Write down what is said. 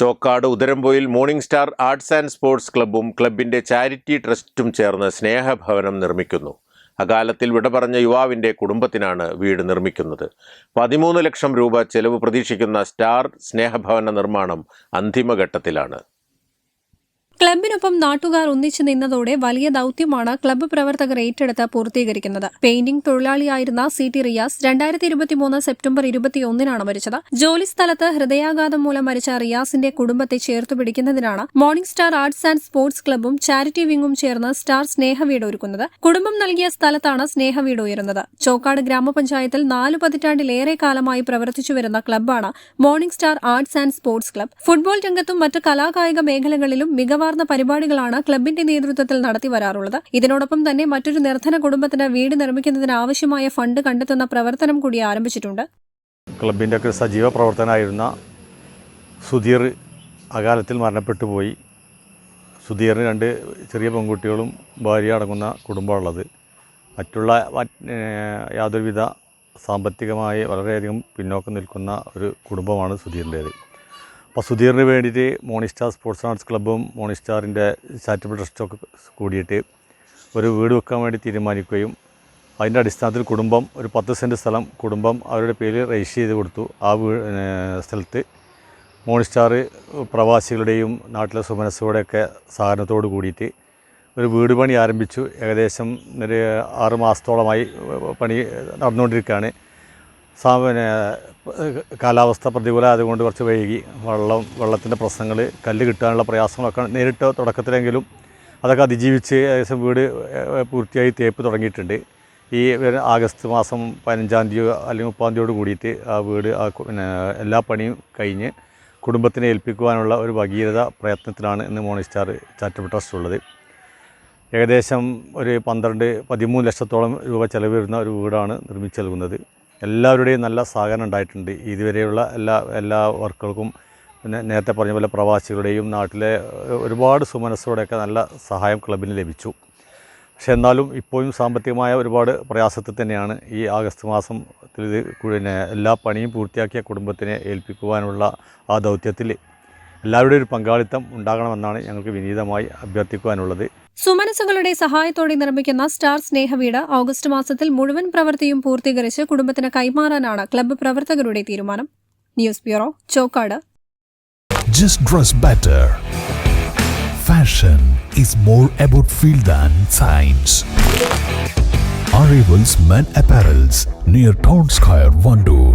Chokkad Udarampoyil morning star arts and sports ക്ലബ്ബും ക്ലബിന്റെ charity ട്രസ്റ്റും ചേർന്ന് സ്നേഹഭവനം നിർമ്മിക്കുന്നു. അകാലത്തിൽ വിട പറഞ്ഞ യുവാവിന്റെ കുടുംബത്തിനാണ് വീട് നിർമ്മിക്കുന്നത്. പതിമൂന്ന് ലക്ഷം രൂപ ചെലവ് പ്രതീക്ഷിക്കുന്ന സ്റ്റാർ സ്നേഹഭവന നിർമ്മാണം അന്തിമഘട്ടത്തിലാണ്. ക്ലബിനൊപ്പം നാട്ടുകാർ ഒന്നിച്ചു നിന്നതോടെ വലിയ ദൌത്യമാണ് ക്ലബ്ബ് പ്രവർത്തകർ ഏറ്റെടുത്ത് പൂർത്തീകരിക്കുന്നത്. പെയിന്റിംഗ് തൊഴിലാളിയായിരുന്ന സി ടി റിയാസ് രണ്ടായിരത്തി ഇരുപത്തിമൂന്ന് സെപ്റ്റംബർ ഇരുപത്തിയൊന്നിനാണ് മരിച്ചത്. ജോലിസ്ഥലത്ത് ഹൃദയാഘാതം മൂലം മരിച്ച റിയാസിന്റെ കുടുംബത്തെ ചേർത്തു പിടിക്കുന്നതിനാണ് morning star arts and sports ക്ലബ്ബും charity വിംഗും ചേർന്ന് സ്റ്റാർ സ്നേഹവീട് ഒരുക്കുന്നത്. കുടുംബം നൽകിയ സ്ഥലത്താണ് സ്നേഹവീട് ഉയരുന്നത്. ചോക്കാട് ഗ്രാമപഞ്ചായത്തിൽ നാലു പതിറ്റാണ്ടിലേറെ കാലമായി പ്രവർത്തിച്ചു വരുന്ന ക്ലബ്ബാണ് morning star arts and sports club football രംഗത്തും മറ്റ് കലാകായിക മേഖലകളിലും മികവാർന്ന പരിപാടികളാണ് ക്ലബിന്റെ നേതൃത്വത്തിൽ നടത്തി വരാറുള്ളത്. ഇതിനോടൊപ്പം തന്നെ മറ്റൊരു നിർധന കുടുംബത്തിന് വീട് നിർമ്മിക്കുന്നതിന് ആവശ്യമായ ഫണ്ട് കണ്ടെത്തുന്ന പ്രവർത്തനം കൂടി ആരംഭിച്ചിട്ടുണ്ട്. ക്ലബിന്റെ ഒക്കെ സജീവ പ്രവർത്തനമായിരുന്ന സുധീർ അകാലത്തിൽ മരണപ്പെട്ടു പോയി. സുധീറിന് രണ്ട് ചെറിയ പെൺകുട്ടികളും ഭാര്യ അടങ്ങുന്ന കുടുംബമുള്ളത് മറ്റുള്ള മറ്റ് യാതൊരുവിധ സാമ്പത്തികമായി വളരെയധികം പിന്നോക്കം നിൽക്കുന്ന ഒരു കുടുംബമാണ് സുധീറിന്റേത്. അപ്പോൾ സുധീറിന് വേണ്ടിയിട്ട് മോണിസ്റ്റാർ സ്പോർട്സ് ആർട്സ് ക്ലബ്ബും മോണിസ്റ്റാറിന്റെ ചാരിറ്റബിൾ ട്രസ്റ്റൊക്കെ കൂടിയിട്ട് ഒരു വീട് വെക്കാൻ വേണ്ടി തീരുമാനിക്കുകയും അതിന്റെ അടിസ്ഥാനത്തിൽ കുടുംബം ഒരു പത്ത് സെന്റ് സ്ഥലം കുടുംബം അവരുടെ പേരിൽ രജിസ്റ്റർ ചെയ്ത് കൊടുത്തു. ആ വീ സ്ഥലത്ത് മോണിസ്റ്റാർ പ്രവാസികളുടെയും നാട്ടിലെ സുമനസ്സുകളുടെയൊക്കെ സഹകരണത്തോട് കൂടിയിട്ട് ഒരു വീട് പണി ആരംഭിച്ചു. ഏകദേശം ഒരു ആറ് മാസത്തോളമായി പണി നടന്നുകൊണ്ടിരിക്കുകയാണ്. പിന്നെ കാലാവസ്ഥ പ്രതികൂലമായതുകൊണ്ട് കുറച്ച് വൈകി. വെള്ളം വെള്ളത്തിന്റെ പ്രശ്നങ്ങൾ കല്ല് കിട്ടാനുള്ള പ്രയാസങ്ങളൊക്കെ നേരിട്ട് തുടക്കത്തിലെങ്കിലും അതൊക്കെ അതിജീവിച്ച് ഏകദേശം വീട് പൂർത്തിയായി തേപ്പ് തുടങ്ങിയിട്ടുണ്ട്. ഈ ആഗസ്റ്റ് മാസം പതിനഞ്ചാം തീയതി അല്ലെങ്കിൽ മുപ്പതാം തീയതിയോട് കൂടിയിട്ട് ആ വീട് ആ പിന്നെ എല്ലാ പണിയും കഴിഞ്ഞ് കുടുംബത്തിനെ ഏൽപ്പിക്കുവാനുള്ള ഒരു ഭഗീരത പ്രയത്നത്തിലാണ് ഇന്ന് മോണിസ്റ്റാർ ചാരിറ്റബിൾ ട്രസ്റ്റ് ഉള്ളത്. ഏകദേശം ഒരു പന്ത്രണ്ട് പതിമൂന്ന് ലക്ഷത്തോളം രൂപ ചിലവ് വരുന്ന ഒരു വീടാണ് നിർമ്മിച്ചു നൽകുന്നത്. എല്ലാവരുടെയും നല്ല സഹകരണം ഉണ്ടായിട്ടുണ്ട്. ഇതുവരെയുള്ള എല്ലാ എല്ലാ വർക്കുകൾക്കും പിന്നെ നേരത്തെ പറഞ്ഞ പോലെ പ്രവാസികളുടെയും നാട്ടിലെ ഒരുപാട് സുമനസ്സോടെയൊക്കെ നല്ല സഹായം ക്ലബിന് ലഭിച്ചു. പക്ഷേ എന്നാലും ഇപ്പോഴും സാമ്പത്തികമായ ഒരുപാട് പ്രയാസത്തിൽ തന്നെയാണ് ഈ ആഗസ്റ്റ് മാസത്തിൽ ഇത് പിന്നെ എല്ലാ പണിയും പൂർത്തിയാക്കിയ കുടുംബത്തിനെ ഏൽപ്പിക്കുവാനുള്ള ആ ദൗത്യത്തിൽ എല്ലാവരുടെയും ഒരു പങ്കാളിത്തം ഉണ്ടാകണമെന്നാണ് ഞങ്ങൾക്ക് വിനീതമായി അഭ്യർത്ഥിക്കുവാനുള്ളത് സുമനസുകളുടെ സഹായത്തോടെ നിർമ്മിക്കുന്ന സ്റ്റാർ സ്നേഹവീട് ഓഗസ്റ്റ് മാസത്തിൽ മുഴുവൻ പ്രവൃത്തിയും പൂർത്തീകരിച്ച് കുടുംബത്തിന് കൈമാറാനാണ് ക്ലബ്ബ് പ്രവർത്തകരുടെ തീരുമാനം news bureau Chokkad Just dress better. Fashion is more about feel than science. Arrivals Men Apparels near Town Square, Wandoor